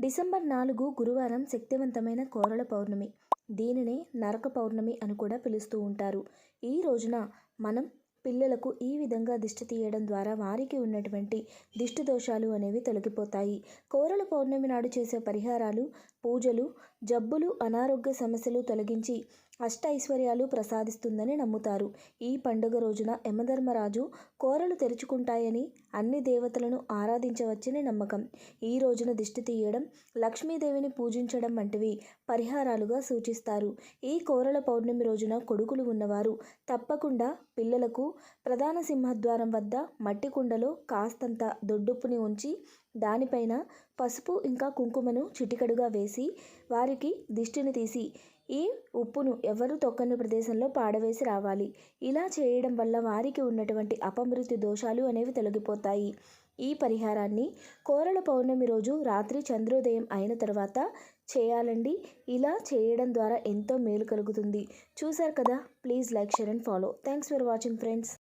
December నాలుగు గురువారం శక్తివంతమైన కోరల పౌర్ణమి. దీనినే నరక పౌర్ణమి అని కూడా పిలుస్తూ ఉంటారు. ఈ రోజున మనం పిల్లలకు ఈ విధంగా దిష్టి తీయడం ద్వారా వారికి ఉన్నటువంటి దిష్టి దోషాలు అనేవి తొలగిపోతాయి. కోరల పౌర్ణమి నాడు చేసే పరిహారాలు పూజలు జబ్బులు అనారోగ్య సమస్యలు తొలగించి అష్ట ఐశ్వర్యాలు ప్రసాదిస్తుందని నమ్ముతారు. ఈ పండుగ రోజున యమధర్మరాజు కోరలు తెరుచుకుంటాయని అన్ని దేవతలను ఆరాధించవచ్చని నమ్మకం. ఈ రోజున దిష్టి తీయడం లక్ష్మీదేవిని పూజించడం వంటివి పరిహారాలుగా సూచిస్తారు. ఈ కోరల పౌర్ణమి రోజున కొడుకులు ఉన్నవారు తప్పకుండా పిల్లలకు ప్రధాన సింహద్వారం వద్ద మట్టి కుండలో కాస్తంత దొడ్డుప్పుని ఉంచి దానిపైన పసుపు ఇంకా కుంకుమను చిటికడుగా వేసి వారికి దిష్టిని తీసి ఈ ఉప్పును ఎవరు తొక్కని ప్రదేశంలో పాడవేసి రావాలి? ఇలా చేయడం వల్ల వారికి ఉన్నటువంటి అపమృతి దోషాలు అనేవి తొలగిపోతాయి. ఈ పరిహారాన్ని కోరల పౌర్ణమి రోజు రాత్రి చంద్రోదయం అయిన తర్వాత చేయాలండి. ఇలా చేయడం ద్వారా ఎంతో మేలు కలుగుతుంది. చూసారు కదా? Please like share and follow. Thanks for watching friends.